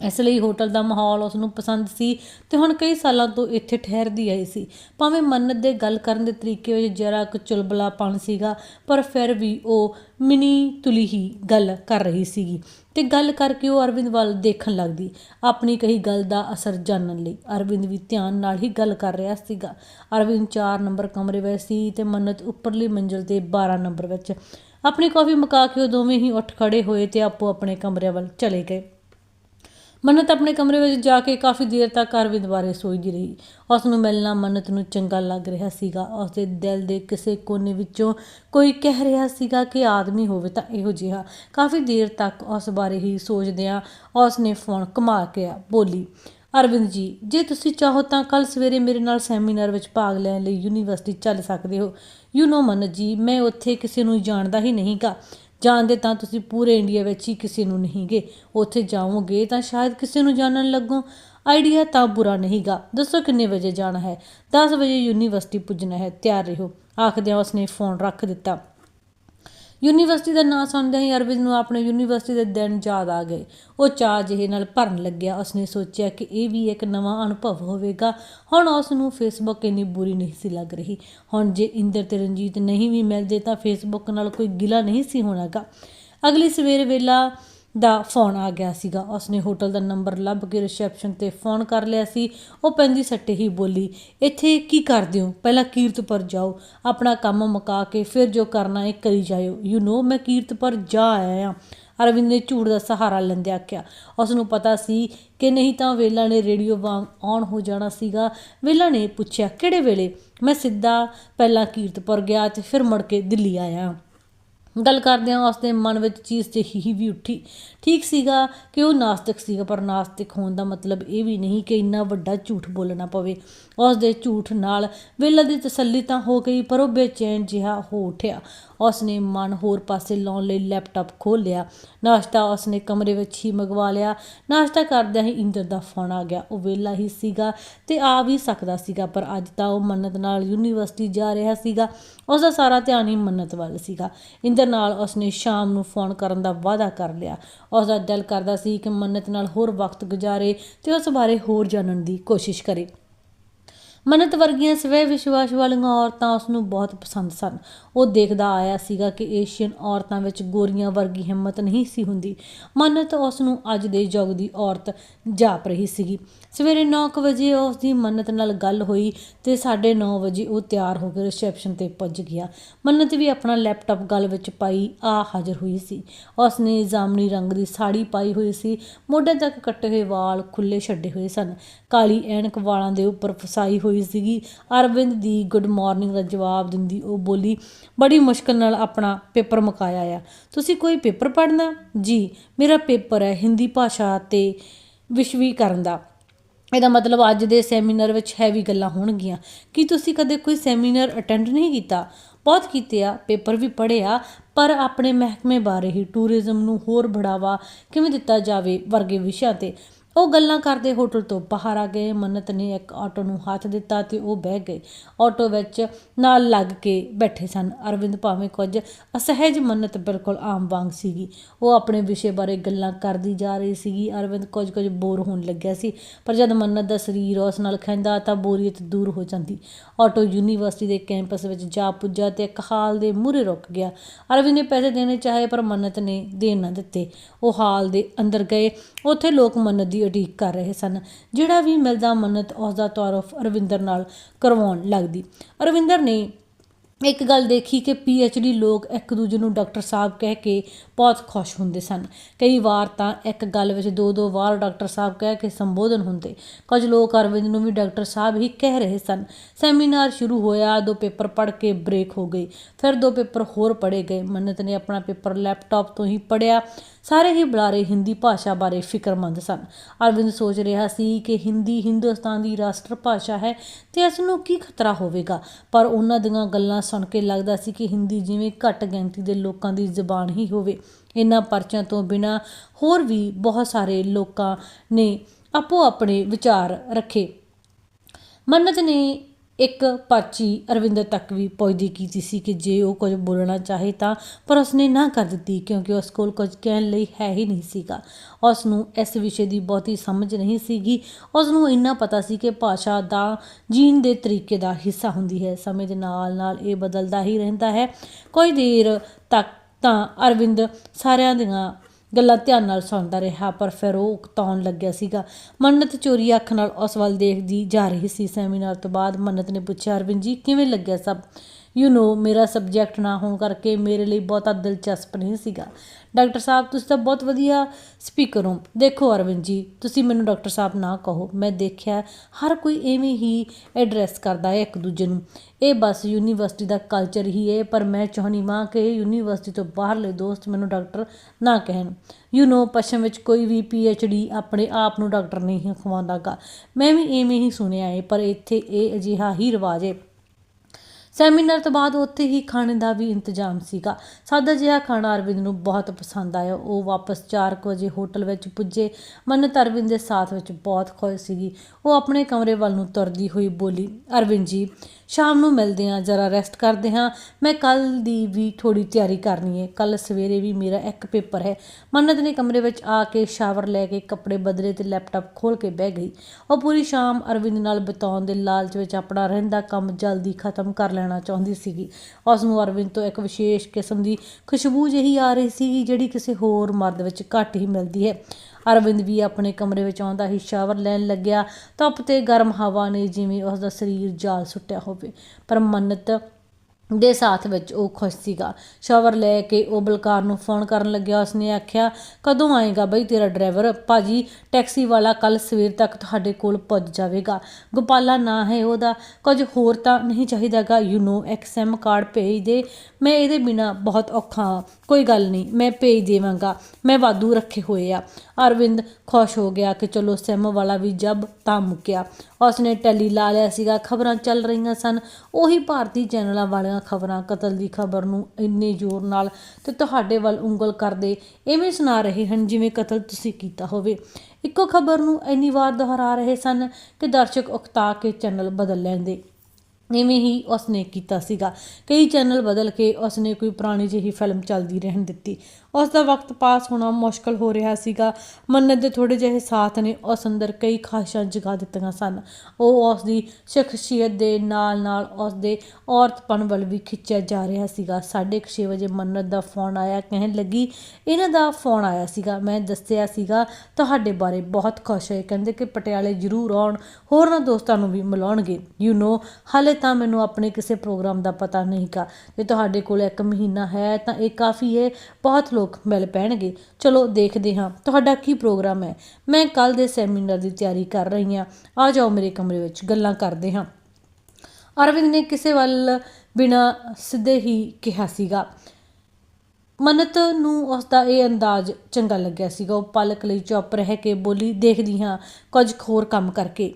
ਇਸ ਲਈ ਹੋਟਲ ਦਾ ਮਾਹੌਲ ਉਸ ਨੂੰ ਪਸੰਦ ਸੀ ਤੇ ਹੁਣ ਕਈ ਸਾਲਾਂ ਤੋਂ ਇੱਥੇ ਠਹਿਰਦੀ ਆਈ ਸੀ। ਭਾਵੇਂ ਮੰਨਤ ਦੇ ਗੱਲ ਕਰਨ ਦੇ ਤਰੀਕੇ ਵਿੱਚ ਜਰਾ ਕੁ ਚੁਲਬਲਾਪਣ ਸੀਗਾ, ਪਰ ਫਿਰ ਵੀ ਉਹ ਮਿਨੀ ਤੁਲੀ ਹੀ ਗੱਲ ਕਰ ਰਹੀ ਸੀਗੀ ਤੇ ਗੱਲ ਕਰਕੇ ਉਹ ਅਰਵਿੰਦ ਵੱਲ ਦੇਖਣ ਲੱਗਦੀ। ਆਪਣੀ ਕਹੀ ਗੱਲ ਦਾ ਅਸਰ ਜਾਣਨ ਲਈ ਅਰਵਿੰਦ ਵੀ ਧਿਆਨ ਨਾਲ ਹੀ ਗੱਲ ਕਰ ਰਿਹਾ ਸੀਗਾ। ਅਰਵਿੰਦ 4 ਨੰਬਰ ਕਮਰੇ ਵਿੱਚ ਸੀ ਤੇ ਮੰਨਤ ਉੱਪਰਲੀ ਮੰਜ਼ਲ ਤੇ 12 ਨੰਬਰ ਵਿੱਚ। ਆਪਣੀ ਕਾਫੀ ਮੁਕਾ ਕੇ ਉਹ ਦੋਵੇਂ ਹੀ ਉੱਠ ਖੜੇ ਹੋਏ ਤੇ ਆਪੋ ਆਪਣੇ ਕਮਰਿਆਂ ਵੱਲ ਚਲੇ ਗਏ। ਮੰਨਤ ਆਪਣੇ ਕਮਰੇ ਵਿੱਚ ਜਾ ਕੇ ਕਾਫੀ ਦੇਰ ਤੱਕ ਅਰਵਿੰਦ ਬਾਰੇ ਸੋਚਦੀ ਰਹੀ। ਉਸ ਨੂੰ ਮਿਲਣਾ ਮੰਨਤ ਨੂੰ ਚੰਗਾ ਲੱਗ ਰਿਹਾ ਸੀਗਾ। ਉਸ ਦੇ ਦਿਲ ਦੇ ਕਿਸੇ ਕੋਨੇ ਵਿੱਚੋਂ ਕੋਈ ਕਹਿ ਰਿਹਾ ਸੀਗਾ ਕਿ ਆਦਮੀ ਹੋਵੇ ਤਾਂ ਇਹੋ ਜਿਹਾ। ਕਾਫੀ ਦੇਰ ਤੱਕ ਉਸ ਬਾਰੇ ਹੀ ਸੋਚਦਿਆਂ ਉਸ ਨੇ ਫੋਨ ਘੁਮਾ ਕੇ ਬੋਲੀ, ਅਰਵਿੰਦ ਜੀ, ਜੇ ਤੁਸੀਂ ਚਾਹੋ ਤਾਂ ਕੱਲ ਸਵੇਰੇ ਮੇਰੇ ਨਾਲ ਸੈਮੀਨਾਰ ਵਿੱਚ ਭਾਗ ਲੈਣ ਲਈ ਯੂਨੀਵਰਸਿਟੀ ਚੱਲ ਸਕਦੇ ਹੋ। ਯੂ نو ਮੰਨਤ ਜੀ, ਮੈਂ ਉੱਥੇ ਕਿਸੇ ਨੂੰ ਜਾਣਦਾ ਹੀ ਨਹੀਂਗਾ। ਜਾਣਦੇ ਤਾਂ ਤੁਸੀਂ ਪੂਰੇ ਇੰਡੀਆ ਵਿੱਚ ਹੀ ਕਿਸੇ ਨੂੰ ਨਹੀਂਗੇ ਉੱਥੇ ਜਾਵੋਗੇ ਤਾਂ ਸ਼ਾਇਦ ਕਿਸੇ ਨੂੰ ਜਾਣਨ ਲੱਗੋ। ਆਈਡੀਆ ਤਾਂ ਬੁਰਾ ਨਹੀਂਗਾ। ਦੱਸੋ ਕਿੰਨੇ ਵਜੇ ਜਾਣਾ ਹੈ? 10 ਵਜੇ ਯੂਨੀਵਰਸਿਟੀ ਪੁੱਜਣਾ ਹੈ। ਤਿਆਰ ਰਹੋ। ਆਖਦਿਆਂ ਉਸਨੇ ਫੋਨ ਰੱਖ ਦਿੱਤਾ। ਯੂਨੀਵਰਸਿਟੀ ਦਾ ਨਾਂ ਸੁਣਦਿਆਂ ਹੀ ਅਰਵਿੰਦ ਨੂੰ ਆਪਣੇ ਯੂਨੀਵਰਸਿਟੀ ਦੇ ਦਿਨ ਯਾਦ ਆ ਗਏ। ਉਹ ਚਾਹ ਜਿਹੇ ਨਾਲ ਭਰਨ ਲੱਗਿਆ। ਉਸਨੇ ਸੋਚਿਆ ਕਿ ਇਹ ਵੀ ਇੱਕ ਨਵਾਂ ਅਨੁਭਵ ਹੋਵੇਗਾ। ਹੁਣ ਉਸ ਨੂੰ ਫੇਸਬੁੱਕ ਇੰਨੀ ਬੁਰੀ ਨਹੀਂ ਸੀ ਲੱਗ ਰਹੀ। ਹੁਣ ਜੇ ਇੰਦਰ ਤੇ ਰਣਜੀਤ ਨਹੀਂ ਵੀ ਮਿਲਦੇ ਤਾਂ ਫੇਸਬੁੱਕ ਨਾਲ ਕੋਈ ਗਿਲਾ ਨਹੀਂ ਸੀ ਹੋਣਾਗਾ। ਅਗਲੀ ਸਵੇਰ ਵੇਲਾ ਦਾ ਫੋਨ ਆ ਗਿਆ ਸੀਗਾ। ਉਸਨੇ ਹੋਟਲ ਦਾ ਨੰਬਰ ਲੱਭ ਕੇ ਰਿਸੈਪਸ਼ਨ ਤੇ ਫੋਨ ਕਰ ਲਿਆ ਸੀ। ਉਹ ਪੈਂਦੀ ਸੱਟੇ ਹੀ ਬੋਲੀ, ਇੱਥੇ ਕੀ ਕਰਦੇ ਹੋ? ਪਹਿਲਾਂ ਕੀਰਤਪੁਰ ਜਾਓ। ਆਪਣਾ ਕੰਮ ਮੁਕਾ ਕੇ ਫਿਰ ਜੋ ਕਰਨਾ ਹੈ ਕਰੀ ਜਾਇਓ। ਯੂ نو ਮੈਂ ਕੀਰਤਪੁਰ ਜਾ ਆਇਆ ਹਾਂ। ਅਰਵਿੰਦ ਨੇ ਝੂਠ ਦਾ ਸਹਾਰਾ ਲੈਂਦੇ ਆਖਿਆ। ਉਸ ਨੂੰ ਪਤਾ ਸੀ ਕਿ ਨਹੀਂ ਤਾਂ ਵੇਲਾ ਨੇ ਰੇਡੀਓ ਵਾਂਗ ਔਨ ਹੋ ਜਾਣਾ ਸੀਗਾ। ਵੇਲਾ ਨੇ ਪੁੱਛਿਆ, ਕਿਹੜੇ ਵੇਲੇ? ਮੈਂ ਸਿੱਧਾ ਪਹਿਲਾਂ ਕੀਰਤਪੁਰ ਗਿਆ ਤੇ ਫਿਰ ਮੁੜ ਕੇ ਦਿੱਲੀ ਆਇਆ ਗੱਲ ਕਰਦਿਆਂ ਉਸ ਦੇ ਮਨ ਵਿੱਚ ਚੀਜ਼ ਤੇ ਹੀ ਵੀ ਉੱਠੀ। ਠੀਕ ਸੀਗਾ ਕਿ ਉਹ ਨਾਸਤਿਕ ਸੀਗਾ, ਪਰ ਨਾਸਤਿਕ ਹੋਣ ਦਾ ਮਤਲਬ ਇਹ ਵੀ ਨਹੀਂ ਕਿ ਇੰਨਾ ਵੱਡਾ ਝੂਠ ਬੋਲਣਾ ਪਵੇ। ਉਸ ਦੇ ਝੂਠ ਨਾਲ ਵੇਲਾ ਦੀ ਤਸੱਲੀ ਤਾਂ ਹੋ ਗਈ, ਪਰ ਉਹ ਬੇਚੈਨ ਜਿਹਾ ਹੋ ਉੱਠਿਆ। ਉਸ ਨੇ ਮਨ ਹੋਰ ਪਾਸੇ ਲਾਉਣ ਲਈ ਲੈਪਟਾਪ ਖੋਲ੍ਹ ਲਿਆ। ਨਾਸ਼ਤਾ ਉਸ ਨੇ ਕਮਰੇ ਵਿੱਚ ਹੀ ਮੰਗਵਾ ਲਿਆ। ਨਾਸ਼ਤਾ ਕਰਦਿਆਂ ਹੀ ਇੰਦਰ ਦਾ ਫੋਨ ਆ ਗਿਆ। ਉਹ ਵੇਲਾ ਹੀ ਸੀਗਾ ਤੇ ਆ ਵੀ ਸਕਦਾ ਸੀਗਾ, ਪਰ ਅੱਜ ਤਾਂ ਉਹ ਮੰਨਤ ਨਾਲ ਯੂਨੀਵਰਸਿਟੀ ਜਾ ਰਿਹਾ ਸੀਗਾ। ਉਸ ਦਾ ਸਾਰਾ ਧਿਆਨ ਹੀ ਮੰਨਤ ਵੱਲ ਸੀਗਾ। ਇੰਦਰ ਨਾਲ ਉਸਨੇ ਸ਼ਾਮ ਨੂੰ ਫੋਨ ਕਰਨ ਦਾ ਵਾਅਦਾ ਕਰ ਲਿਆ। ਉਸ ਦਾ ਦਿਲ ਕਰਦਾ ਸੀ ਕਿ ਮੰਨਤ ਨਾਲ ਹੋਰ ਵਕਤ ਗੁਜ਼ਾਰੇ ਤੇ ਉਸ ਬਾਰੇ ਹੋਰ ਜਾਣਨ ਦੀ ਕੋਸ਼ਿਸ਼ ਕਰੇ। ਮੰਨਤ ਵਰਗੀਆਂ ਸਵੈ ਵਿਸ਼ਵਾਸ ਵਾਲੀਆਂ ਔਰਤਾਂ ਉਸ ਨੂੰ ਬਹੁਤ ਪਸੰਦ ਸਨ। ਉਹ ਦੇਖਦਾ ਆਇਆ ਸੀਗਾ ਕਿ ਏਸ਼ੀਅਨ ਔਰਤਾਂ ਵਿੱਚ ਗੋਰੀਆਂ ਵਰਗੀ ਹਿੰਮਤ ਨਹੀਂ ਸੀ ਹੁੰਦੀ। ਮੰਨਤ ਉਸ ਨੂੰ ਅੱਜ ਦੇ ਯੁੱਗ ਦੀ ਔਰਤ ਜਾਪ ਰਹੀ ਸੀਗੀ। ਸਵੇਰੇ 9 ਵਜੇ ਉਸ ਦੀ ਮੰਨਤ ਨਾਲ ਗੱਲ ਹੋਈ ਤੇ 9:30 ਵਜੇ ਉਹ ਤਿਆਰ ਹੋ ਕੇ ਰਿਸੈਪਸ਼ਨ ਤੇ ਪੁੱਜ ਗਿਆ। ਮੰਨਤ ਵੀ ਆਪਣਾ ਲੈਪਟਾਪ ਗਲ ਵਿੱਚ ਪਾਈ, ਆ ਹਾਜ਼ਰ ਹੋਈ ਸੀ। ਉਸ ਨੇ ਜਾਮਨੀ ਰੰਗ ਦੀ ਸਾੜੀ ਪਾਈ ਹੋਈ ਸੀ। ਮੋਢੇ ਤੱਕ ਕੱਟੇ ਹੋਏ ਵਾਲ ਖੁੱਲੇ ਛੱਡੇ ਹੋਏ ਸਨ। ਕਾਲੀ ਐਨਕ ਵਾਲਾਂ ਦੇ ਉੱਪਰ ਫਸਾਈ ਹੋਈ ਹੋਈ ਸੀਗੀ। ਅਰਵਿੰਦ ਦੀ ਗੁੱਡ ਮਾਰਨਿੰਗ ਦਾ ਜਵਾਬ ਦਿੰਦੀ, ਉਹ ਬੋਲੀ, ਬੜੀ ਮੁਸ਼ਕਲ ਨਾਲ ਆਪਣਾ ਪੇਪਰ ਮੁਕਾਇਆ ਆ। ਤੁਸੀਂ ਕੋਈ ਪੇਪਰ ਪੜ੍ਹਨਾ? ਜੀ, ਮੇਰਾ ਪੇਪਰ ਹੈ ਹਿੰਦੀ ਭਾਸ਼ਾ ਤੇ ਵਿਸ਼ਵੀਕਰਨ ਦਾ। ਇਹਦਾ ਮਤਲਬ ਅੱਜ ਦੇ ਸੈਮੀਨਾਰ ਵਿੱਚ ਹੈਵੀ ਗੱਲਾਂ ਹੋਣਗੀਆਂ। ਕੀ ਤੁਸੀਂ ਕਦੇ ਕੋਈ ਸੈਮੀਨਾਰ ਅਟੈਂਡ ਨਹੀਂ ਕੀਤਾ? ਬਹੁਤ ਕੀਤੇ ਆ, ਪੇਪਰ ਵੀ ਪੜ੍ਹਿਆ ਪਰ ਆਪਣੇ ਮਹਿਕਮੇ ਬਾਰੇ ਹੀ ਟੂਰਿਜ਼ਮ ਨੂੰ ਹੋਰ ਬੜਾਵਾ ਕਿਵੇਂ ਦਿੱਤਾ ਜਾਵੇ ਵਰਗੇ ਵਿਸ਼ਿਆਂ ਤੇ? ਉਹ ਗੱਲਾਂ ਕਰਦੇ ਹੋਟਲ ਤੋਂ ਬਾਹਰ ਆ ਗਏ। ਮੰਨਤ ਨੇ ਇੱਕ ਆਟੋ ਨੂੰ ਹੱਥ ਦਿੱਤਾ ਤੇ ਉਹ ਬਹਿ ਗਏ। ਆਟੋ ਵਿੱਚ ਨਾਲ ਲੱਗ ਕੇ ਬੈਠੇ ਸਨ। ਅਰਵਿੰਦ ਭਾਵੇਂ ਕੁਝ ਅਸਹਿਜ ਮੰਨਤ ਬਿਲਕੁਲ ਆਮ ਵਾਂਗ ਸੀਗੀ। ਉਹ ਆਪਣੇ ਵਿਸ਼ੇ ਬਾਰੇ ਗੱਲਾਂ ਕਰਦੀ ਜਾ ਰਹੀ ਸੀਗੀ। ਅਰਵਿੰਦ ਕੁਝ ਕੁਝ ਬੋਰ ਹੋਣ ਲੱਗਿਆ ਸੀ, ਪਰ ਜਦ ਮੰਨਤ ਦਾ ਸਰੀਰ ਉਸ ਨਾਲ ਖੈਂਦਾ ਤਾਂ ਬੋਰੀਅਤ ਦੂਰ ਹੋ ਜਾਂਦੀ। ਆਟੋ ਯੂਨੀਵਰਸਿਟੀ ਦੇ ਕੈਂਪਸ ਵਿੱਚ ਜਾ ਪੁੱਜਾ ਤੇ ਇੱਕ ਹਾਲ ਦੇ ਮੂਹਰੇ ਰੁਕ ਗਿਆ। ਅਰਵਿੰਦ ਨੇ ਪੈਸੇ ਦੇਣੇ ਚਾਹੇ, ਪਰ ਮੰਨਤ ਨੇ ਦੇਣ ਨਾ ਦਿੱਤੇ। ਉਹ ਹਾਲ ਦੇ ਅੰਦਰ ਗਏ। ਉੱਥੇ ਲੋਕ ਮੰਨਤ ਦੀ ਉਡੀਕ ਕਰ ਰਹੇ ਸਨ, ਜਿਹੜਾ ਵੀ ਮਿਲਦਾ ਮੰਨਤ ਉਸ ਦਾ ਤਾਰਫ ਅਰਵਿੰਦਰ ਨਾਲ ਕਰਵਾਉਣ ਲੱਗਦੀ। ਅਰਵਿੰਦਰ ਨੇ ਇੱਕ ਗੱਲ ਦੇਖੀ ਕਿ ਡੀ ਲੋਕ ਇੱਕ ਦੂਜੇ ਨੂੰ ਡਾਕਟਰ ਸਾਹਿਬ ਕਹਿ ਕੇ ਬਹੁਤ ਖੁਸ਼ ਹੁੰਦੇ ਸਨ। ਕਈ ਵਾਰ ਤਾਂ ਇੱਕ ਗੱਲ ਵਿੱਚ ਦੋ ਦੋ ਵਾਰ ਡਾਕਟਰ ਸਾਹਿਬ ਕਹਿ ਕੇ ਸੰਬੋਧਨ ਹੁੰਦੇ। ਕੁਝ ਲੋਕ ਅਰਵਿੰਦ ਨੂੰ ਵੀ ਡਾਕਟਰ ਸਾਹਿਬ ਹੀ ਕਹਿ ਰਹੇ ਸਨ। ਸੈਮੀਨਾਰ ਸ਼ੁਰੂ ਹੋਇਆ, ਦੋ ਪੇਪਰ ਪੜ੍ਹ ਕੇ ਬ੍ਰੇਕ ਹੋ ਗਈ ਫਿਰ ਦੋ ਪੇਪਰ ਹੋਰ ਪੜ੍ਹੇ ਗਏ। ਮੰਨਤ ਨੇ ਆਪਣਾ ਪੇਪਰ ਲੈਪਟਾਪ ਤੋਂ ਹੀ ਪੜ੍ਹਿਆ। ਸਾਰੇ ਹੀ ਬੁਲਾਰੇ ਹਿੰਦੀ ਭਾਸ਼ਾ ਬਾਰੇ ਫਿਕਰਮੰਦ ਸਨ। ਅਰਵਿੰਦ ਸੋਚ ਰਿਹਾ ਸੀ ਕਿ ਹਿੰਦੀ ਹਿੰਦੁਸਤਾਨ ਦੀ ਰਾਸ਼ਟਰ ਭਾਸ਼ਾ ਹੈ ਤੇ ਇਸ ਨੂੰ ਕੀ ਖਤਰਾ ਹੋਵੇਗਾ, ਪਰ ਉਹਨਾਂ ਦੀਆਂ ਗੱਲਾਂ ਸੁਣ ਕੇ ਲੱਗਦਾ ਸੀ ਕਿ ਹਿੰਦੀ ਜਿਵੇਂ ਘੱਟ ਗਿਣਤੀ ਦੇ ਲੋਕਾਂ ਦੀ ਜ਼ੁਬਾਨ ਹੀ ਹੋਵੇ। ਇਹਨਾਂ ਪਰਚਿਆਂ ਤੋਂ ਬਿਨਾ ਹੋਰ ਵੀ ਬਹੁਤ ਸਾਰੇ ਲੋਕਾਂ ਨੇ ਆਪੋ ਆਪਣੇ ਵਿਚਾਰ ਰੱਖੇ। ਮੰਨਤ ਨੇ ਇੱਕ ਪਰਚੀ ਅਰਵਿੰਦਰ ਤੱਕ ਵੀ ਪਹੁੰਚਦੀ ਕੀਤੀ ਸੀ ਕਿ ਜੇ ਉਹ ਕੁਝ ਬੋਲਣਾ ਚਾਹੇ ਤਾਂ, ਪਰ ਉਸਨੇ ਨਾ ਕਰ ਦਿੱਤੀ ਕਿਉਂਕਿ ਉਸ ਕੋਲ ਕੁਝ ਕਹਿਣ ਲਈ ਹੈ ਹੀ ਨਹੀਂ ਸੀਗਾ। ਉਸ ਨੂੰ ਇਸ ਵਿਸ਼ੇ ਦੀ ਬਹੁਤੀ ਸਮਝ ਨਹੀਂ ਸੀਗੀ। ਉਸ ਨੂੰ ਇੰਨਾ ਪਤਾ ਸੀ ਕਿ ਭਾਸ਼ਾ ਦਾ ਜੀਣ ਦੇ ਤਰੀਕੇ ਦਾ ਹਿੱਸਾ ਹੁੰਦੀ ਹੈ। ਸਮੇਂ ਦੇ ਨਾਲ ਨਾਲ ਇਹ ਬਦਲਦਾ ਹੀ ਰਹਿੰਦਾ ਹੈ। ਕੋਈ ਦੇਰ ਤੱਕ ਤਾਂ ਅਰਵਿੰਦ ਸਾਰਿਆਂ ਦੀਆਂ ਗੱਲਾਂ ਧਿਆਨ ਨਾਲ ਸੁਣਦਾ ਰਿਹਾ, ਪਰ ਫਿਰ ਉਹ ਉਕਤਾਉਣ ਲੱਗਿਆ ਸੀਗਾ। ਮੰਨਤ ਚੋਰੀ ਅੱਖ ਨਾਲ ਉਸ ਵੱਲ ਦੇਖਦੀ ਜਾ ਰਹੀ ਸੀ। ਸੈਮੀਨਾਰ ਤੋਂ ਬਾਅਦ ਮੰਨਤ ਨੇ ਪੁੱਛਿਆ, ਅਰਵਿੰਦ ਜੀ, ਕਿਵੇਂ ਲੱਗਿਆ ਸਭ? ਯੂ نو ਮੇਰਾ ਸਬਜੈਕਟ ਨਾ ਹੋਣ ਕਰਕੇ ਮੇਰੇ ਲਈ ਬਹੁਤਾ ਦਿਲਚਸਪ ਨਹੀਂ ਸੀਗਾ ਡਾਕਟਰ ਸਾਹਿਬ ਤੁਸੀਂ ਤਾਂ ਬਹੁਤ ਵਧੀਆ ਸਪੀਕਰ ਹੋ ਦੇਖੋ ਅਰਵਿੰਦ ਜੀ ਤੁਸੀਂ ਮੈਨੂੰ ਡਾਕਟਰ ਸਾਹਿਬ ਨਾ ਕਹੋ ਮੈਂ ਦੇਖਿਆ ਹਰ ਕੋਈ ਐਵੇਂ ਹੀ ਐਡਰੈਸ ਕਰਦਾ ਹੈ ਇੱਕ ਦੂਜੇ ਨੂੰ ਇਹ ਬਸ ਯੂਨੀਵਰਸਿਟੀ ਦਾ ਕਲਚਰ ਹੀ ਹੈ ਪਰ ਮੈਂ ਚਾਹੁੰਦੀ ਮਾਂ ਕਿ ਯੂਨੀਵਰਸਿਟੀ ਤੋਂ ਬਾਹਰਲੇ ਦੋਸਤ ਮੈਨੂੰ ਡਾਕਟਰ ਨਾ ਕਹਿਣ ਯੂ نو ਪੱਛਮ ਵਿੱਚ ਕੋਈ ਵੀ ਡੀ ਆਪਣੇ ਆਪ ਨੂੰ ਡਾਕਟਰ ਨਹੀਂ ਖਵਾਉਂਦਾਗਾ ਮੈਂ ਵੀ ਐਵੇਂ ਹੀ ਸੁਣਿਆ ਹੈ ਪਰ ਇੱਥੇ ਇਹ ਅਜਿਹਾ ਹੀ ਰਿਵਾਜ ਹੈ ਸੈਮੀਨਾਰ ਤੋਂ ਬਾਅਦ ਉੱਥੇ ਹੀ ਖਾਣੇ ਦਾ ਵੀ ਇੰਤਜ਼ਾਮ ਸੀਗਾ। ਸਾਦਾ ਜਿਹਾ ਖਾਣਾ ਅਰਵਿੰਦ ਨੂੰ ਬਹੁਤ ਪਸੰਦ ਆਇਆ। ਉਹ ਵਾਪਸ 4 ਵਜੇ ਹੋਟਲ ਵਿੱਚ ਪੁੱਜੇ। ਮੰਨਤ ਅਰਵਿੰਦ ਦੇ ਸਾਥ ਵਿੱਚ ਬਹੁਤ ਖੁਸ਼ ਸੀਗੀ। ਉਹ ਆਪਣੇ ਕਮਰੇ ਵੱਲ ਨੂੰ ਤੁਰਦੀ ਹੋਈ ਬੋਲੀ, ਅਰਵਿੰਦ ਜੀ ਸ਼ਾਮ ਨੂੰ ਮਿਲਦੇ ਹਾਂ, ਜਰਾ ਰੈਸਟ ਕਰਦੇ ਹਾਂ। ਮੈਂ ਕੱਲ ਦੀ ਵੀ ਥੋੜੀ ਤਿਆਰੀ ਕਰਨੀ ਹੈ। ਕੱਲ ਸਵੇਰੇ ਵੀ ਮੇਰਾ ਇੱਕ ਪੇਪਰ ਹੈ। ਮੰਨਤ ਨੇ ਕਮਰੇ ਵਿੱਚ ਆ ਕੇ ਸ਼ਾਵਰ ਲੈ ਕੇ ਕੱਪੜੇ ਬਦਲੇ ਤੇ ਲੈਪਟਾਪ ਖੋਲ ਕੇ ਬਹਿ ਗਈ। ਉਹ ਪੂਰੀ ਸ਼ਾਮ ਅਰਵਿੰਦ ਨਾਲ ਬਿਤਾਉਣ ਦੇ ਲਾਲਚ ਵਿੱਚ ਆਪਣਾ ਰਹਿੰਦਾ ਕੰਮ ਜਲਦੀ ਖਤਮ ਕਰ ਲੈਣਾ ਚਾਹੁੰਦੀ ਸੀਗੀ। ਉਸ ਨੂੰ ਅਰਵਿੰਦ ਤੋਂ ਇੱਕ ਵਿਸ਼ੇਸ਼ ਕਿਸਮ ਦੀ ਖੁਸ਼ਬੂ ਜਿਹੀ ਆ ਰਹੀ ਸੀਗੀ, ਜਿਹੜੀ ਕਿਸੇ ਹੋਰ ਮਰਦ ਵਿੱਚ ਘੱਟ ਹੀ ਮਿਲਦੀ ਹੈ। ਅਰਵਿੰਦ ਵੀ ਆਪਣੇ ਕਮਰੇ ਵਿੱਚ ਆਉਂਦਾ ਹੀ ਸ਼ਾਵਰ ਲੈਣ ਲੱਗਿਆ। ਧੁੱਪ ਤੇ ਗਰਮ ਹਵਾ ਨੇ ਜਿਵੇਂ ਉਸ ਦਾ ਸਰੀਰ ਜਾਲ ਸੁੱਟਿਆ ਹੋਵੇ। ਪਰ ਮੰਨਤ ਦੇ ਸਾਥ ਵਿੱਚ ਉਹ ਖੁਸ਼ ਸੀਗਾ। ਸ਼ਾਵਰ ਲੈ ਕੇ ਉਹ ਬਲਕਾਰ ਨੂੰ ਫੋਨ ਕਰਨ ਲੱਗਿਆ। ਉਸਨੇ ਆਖਿਆ, ਕਦੋਂ ਆਏਗਾ ਬਈ ਤੇਰਾ ਡਰਾਈਵਰ ਭਾਜੀ ਟੈਕਸੀ ਵਾਲਾ ਕੱਲ ਸਵੇਰ ਤੱਕ ਤੁਹਾਡੇ ਕੋਲ ਪੁੱਜ ਜਾਵੇਗਾ। ਗੋਪਾਲਾ ਨਾ ਹੈ ਉਹਦਾ। ਕੁਝ ਹੋਰ ਤਾਂ ਨਹੀਂ ਚਾਹੀਦਾਗਾ। ਯੂ نو ਇੱਕ ਸਿਮ ਕਾਰਡ ਭੇਜ ਦੇ। ਮੈਂ ਇਹਦੇ ਬਿਨਾ ਬਹੁਤ ਔਖਾ ਹਾਂ। ਕੋਈ ਗੱਲ ਨਹੀਂ, ਮੈਂ ਭੇਜ ਦੇਵਾਂਗਾ। ਮੈਂ ਵਾਧੂ ਰੱਖੇ ਹੋਏ ਆ। ਅਰਵਿੰਦ ਖੁਸ਼ ਹੋ ਗਿਆ ਕਿ ਚਲੋ ਸਿਮ ਵਾਲਾ ਵੀ ਜਬ ਤਾਂ ਮੁੱਕਿਆ। ਉਸਨੇ ਟੈਲੀ ਲਾ ਲਿਆ ਸੀਗਾ। ਖਬਰਾਂ ਚੱਲ ਰਹੀਆਂ ਸਨ। ਉਹੀ ਭਾਰਤੀ ਚੈਨਲਾਂ ਵਾਲੀਆਂ ਖਬਰਾਂ, ਕਤਲ ਦੀ ਖਬਰ ਨੂੰ ਇੰਨੇ ਜ਼ੋਰ ਨਾਲ ਤੇ ਤੁਹਾਡੇ ਵੱਲ ਉਂਗਲ ਕਰਦੇ ਐਵੇਂ ਸੁਣਾ ਰਹੇ ਹਨ ਜਿਵੇਂ ਕਤਲ ਤੁਸੀਂ ਕੀਤਾ ਹੋਵੇ। ਇੱਕੋ ਖਬਰ ਨੂੰ ਇੰਨੀ ਵਾਰ ਦੁਹਰਾ ਰਹੇ ਸਨ ਕਿ ਦਰਸ਼ਕ ਉਕਤਾ ਕੇ ਚੈਨਲ ਬਦਲ ਲੈਂਦੇ। ਇਵੇਂ ਹੀ ਉਸਨੇ ਕੀਤਾ ਸੀਗਾ। ਕਈ ਚੈਨਲ ਬਦਲ ਕੇ ਉਸਨੇ ਕੋਈ ਪੁਰਾਣੀ ਜਿਹੀ ਫਿਲਮ ਚੱਲਦੀ ਰਹਿਣ ਦਿੱਤੀ। ਉਸ ਦਾ ਵਕਤ ਪਾਸ ਹੋਣਾ ਮੁਸ਼ਕਲ ਹੋ ਰਿਹਾ ਸੀਗਾ। ਮੰਨਤ ਦੇ ਥੋੜੇ ਜਿਹੇ ਸਾਥ ਨੇ ਉਸ ਅੰਦਰ ਕਈ ਖਾਹਿਸ਼ਾਂ ਜਗਾ ਦਿੱਤੀਆਂ ਸਨ। ਉਹ ਉਸ ਦੀ ਸ਼ਖਸੀਅਤ ਦੇ ਨਾਲ ਨਾਲ ਉਸ ਦੇ ਔਰਤਪਨ ਵੱਲ ਵੀ ਖਿੱਚਿਆ ਜਾ ਰਿਹਾ ਸੀਗਾ। 6:30 ਵਜੇ ਮੰਨਤ ਦਾ ਫੋਨ ਆਇਆ। ਕਹਿਣ ਲੱਗੀ, ਇਹਨਾਂ ਦਾ ਫੋਨ ਆਇਆ ਸੀਗਾ। ਮੈਂ ਦੱਸਿਆ ਸੀਗਾ ਤੁਹਾਡੇ ਬਾਰੇ। ਬਹੁਤ ਖੁਸ਼ ਹੋਏ। ਕਹਿੰਦੇ ਕਿ ਪਟਿਆਲੇ ਜ਼ਰੂਰ ਆਉਣ। ਹੋਰਨਾਂ ਦੋਸਤਾਂ ਨੂੰ ਵੀ ਮਿਲਾਉਣਗੇ। ਯੂ نو ਹਾਲੇ ਤਾਂ ਮੈਨੂੰ ਆਪਣੇ ਕਿਸੇ ਪ੍ਰੋਗਰਾਮ ਦਾ ਪਤਾ ਨਹੀਂ ਕਾ ਜੇ ਤੁਹਾਡੇ ਕੋਲ ਇੱਕ ਮਹੀਨਾ ਹੈ ਤਾਂ ਇਹ ਕਾਫੀ ਹੈ ਬਹੁਤ ਲੋਕ ਮਿਲ ਪੈਣਗੇ। ਚਲੋ ਦੇਖਦੇ ਹਾਂ, ਤੁਹਾਡਾ ਕੀ ਪ੍ਰੋਗਰਾਮ ਹੈ? ਮੈਂ ਕੱਲ ਦੇ ਸੈਮੀਨਾਰ ਦੀ ਤਿਆਰੀ ਕਰ ਰਹੀ ਹਾਂ। ਆ ਜਾਓ ਮੇਰੇ ਕਮਰੇ ਵਿੱਚ, ਗੱਲਾਂ ਕਰਦੇ ਹਾਂ। ਅਰਵਿੰਦ ਨੇ ਕਿਸੇ ਵੱਲ ਬਿਨਾ ਸਿੱਧੇ ਹੀ ਕਿਹਾ ਸੀਗਾ। ਮੰਨਤ ਨੂੰ ਉਸ ਦਾ ਇਹ ਅੰਦਾਜ਼ ਚੰਗਾ ਲੱਗਿਆ ਸੀਗਾ। ਉਹ ਪਲਕ ਲਈ ਚੁੱਪ ਰਹਿ ਕੇ ਬੋਲੀ, ਦੇਖਦੀ ਹਾਂ, ਕੁਝ ਹੋਰ ਕੰਮ ਕਰਕੇ।